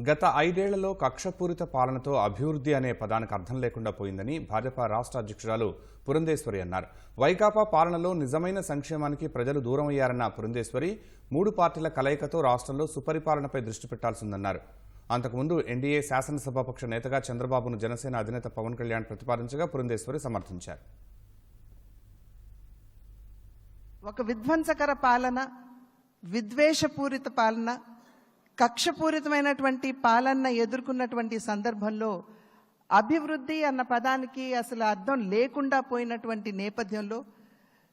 గత ఐదేళ్ళలో కక్షపూరిత పాలనతో అభివృద్ధి అనే పదానికి అర్థం లేకుండా పోయిందని భాజపా రాష్ట్ర అధ్యక్షురాలు పురంధేశ్వరి అన్నారు. వైకాపా పాలనలో నిజమైన సంక్షేమానికి ప్రజలు దూరమయ్యారన్న పురంధేశ్వరి మూడు పార్టీల కలయికతో రాష్ట్రంలో సుపరిపాలనపై దృష్టి పెట్టాల్సిందన్నారు. అంతకుముందు ఎన్డీఏ శాసనసభాపక్ష నేతగా చంద్రబాబును జనసేన అధినేత పవన్ కళ్యాణ్ ప్రతిపాదించగా పురంధేశ్వరి సమర్థించారు. ఒక విధ్వంసకర పాలన విద్వేషపూరిత పాలన కక్షపూరితమైనటువంటి పాలన ఎదుర్కొన్నటువంటి సందర్భంలో అభివృద్ధి అన్న పదానికి అసలు అర్థం లేకుండా పోయినటువంటి నేపథ్యంలో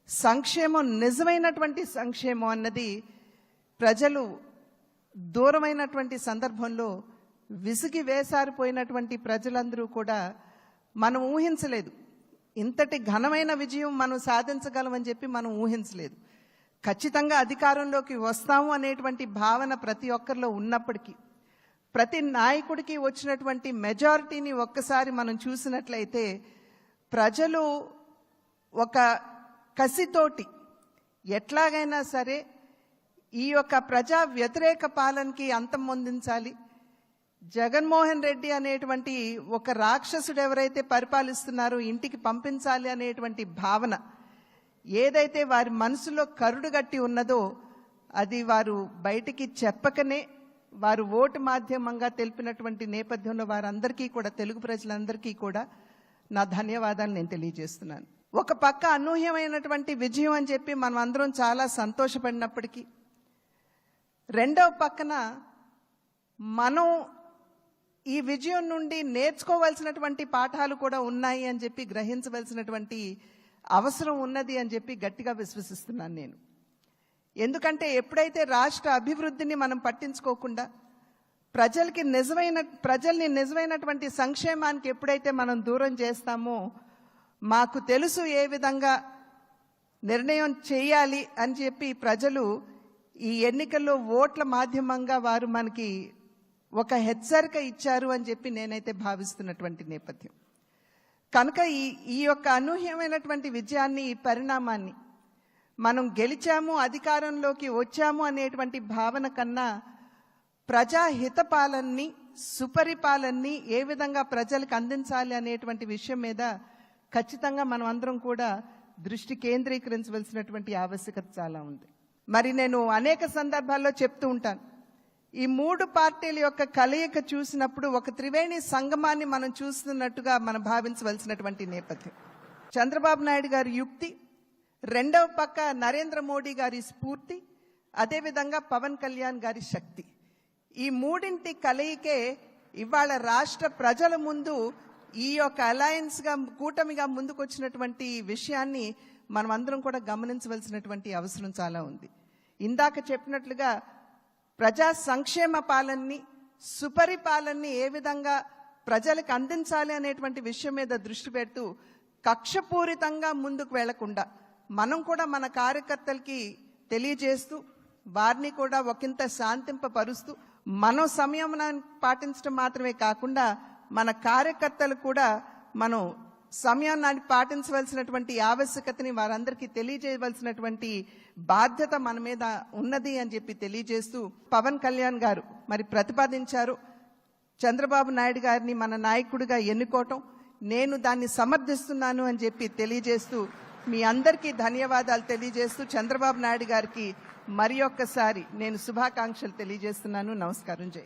సంక్షేమం నిజమైనటువంటి సంక్షేమం అన్నది ప్రజలు దూరమైనటువంటి సందర్భంలో విసిగి వేసారిపోయినటువంటి ప్రజలందరూ కూడా మనం ఊహించలేదు. ఇంతటి ఘనమైన విజయం మనం సాధించగలమని చెప్పి మనం ఊహించలేదు. ఖచ్చితంగా అధికారంలోకి వస్తాము అనేటువంటి భావన ప్రతి ఒక్కరిలో ఉన్నప్పటికీ ప్రతి నాయకుడికి వచ్చినటువంటి మెజారిటీని ఒక్కసారి మనం చూసినట్లయితే ప్రజలు ఒక కసితోటి ఎట్లాగైనా సరే ఈ యొక్క ప్రజా వ్యతిరేక పాలనకి అంతం పొందించాలి. జగన్మోహన్ రెడ్డి అనేటువంటి ఒక రాక్షసుడు ఎవరైతే పరిపాలిస్తున్నారో ఇంటికి పంపించాలి అనేటువంటి భావన ఏదైతే వారి మనసులో కరుడు గట్టి ఉన్నదో అది వారు బయటికి చెప్పకనే వారు ఓటు మాధ్యమంగా తెలిపినటువంటి నేపథ్యంలో వారందరికీ కూడా తెలుగు ప్రజలందరికీ కూడా నా ధన్యవాదాలు నేను తెలియజేస్తున్నాను. ఒక పక్క అనూహ్యమైనటువంటి విజయం అని చెప్పి మనం అందరం చాలా సంతోషపడినప్పటికీ రెండవ పక్కన మనం ఈ విజయం నుండి నేర్చుకోవాల్సినటువంటి పాఠాలు కూడా ఉన్నాయి అని చెప్పి గ్రహించవలసినటువంటి అవసరం ఉన్నది అని చెప్పి గట్టిగా విశ్వసిస్తున్నాను నేను. ఎందుకంటే ఎప్పుడైతే రాష్ట్ర అభివృద్ధిని మనం పట్టించుకోకుండా ప్రజలకి నిజమైన ప్రజల్ని నిజమైనటువంటి సంక్షేమానికి ఎప్పుడైతే మనం దూరం చేస్తామో మాకు తెలుసు ఏ విధంగా నిర్ణయం చేయాలి అని చెప్పి ప్రజలు ఈ ఎన్నికల్లో ఓట్ల మాధ్యమంగా వారు మనకి ఒక హెచ్చరిక ఇచ్చారు అని చెప్పి నేనైతే భావిస్తున్నటువంటి నేపథ్యం. కనుక ఈ ఈ యొక్క అనూహ్యమైనటువంటి విజయాన్ని ఈ పరిణామాన్ని మనం గెలిచాము అధికారంలోకి వచ్చాము అనేటువంటి భావన కన్నా ప్రజాహితపాలన్ని సుపరిపాలన్ని ఏ విధంగా ప్రజలకు అందించాలి అనేటువంటి విషయం మీద ఖచ్చితంగా మనం అందరం కూడా దృష్టి కేంద్రీకరించవలసినటువంటి ఆవశ్యకత చాలా ఉంది. మరి నేను అనేక సందర్భాల్లో చెప్తూ ఉంటాను. ఈ మూడు పార్టీల యొక్క కలయిక చూసినప్పుడు ఒక త్రివేణి సంగమాన్ని మనం చూస్తున్నట్టుగా మనం భావించవలసినటువంటి నేపథ్యం. చంద్రబాబు నాయుడు గారి యుక్తి రెండవ పక్క నరేంద్ర మోడీ గారి స్ఫూర్తి అదేవిధంగా పవన్ కళ్యాణ్ గారి శక్తి. ఈ మూడింటి కలయికే ఇవాళ రాష్ట్ర ప్రజల ముందు ఈ యొక్క అలయన్స్గా కూటమిగా ముందుకొచ్చినటువంటి విషయాన్ని మనం అందరం కూడా గమనించవలసినటువంటి అవసరం చాలా ఉంది. ఇందాక చెప్పినట్లుగా ప్రజా సంక్షేమ పాలనని సుపరిపాలనని ఏ విధంగా ప్రజలకు అందించాలి అనేటువంటి విషయం మీద దృష్టి పెడుతూ కక్షపూరితంగా ముందుకు వెళ్ళకుండా మనం కూడా మన కార్యకర్తలకి తెలియజేస్తూ వారిని కూడా ఒకంత శాంతింపపరుస్తూ మనం సంయమనాన్ని పాటించడం మాత్రమే కాకుండా మన కార్యకర్తలు కూడా మనం సమయాన్ని పాటించవలసినటువంటి ఆవశ్యకతని వారందరికీ తెలియజేయవలసినటువంటి బాధ్యత మన మీద ఉన్నది అని చెప్పి తెలియజేస్తూ పవన్ కళ్యాణ్ గారు మరి ప్రతిపాదించారు. చంద్రబాబు నాయుడు గారిని మన నాయకుడిగా ఎన్నుకోవటం నేను దాన్ని సమర్థిస్తున్నాను అని చెప్పి తెలియజేస్తూ మీ అందరికీ ధన్యవాదాలు తెలియజేస్తూ చంద్రబాబు నాయుడు గారికి మరి ఒక్కసారి నేను శుభాకాంక్షలు తెలియజేస్తున్నాను. నమస్కారం జై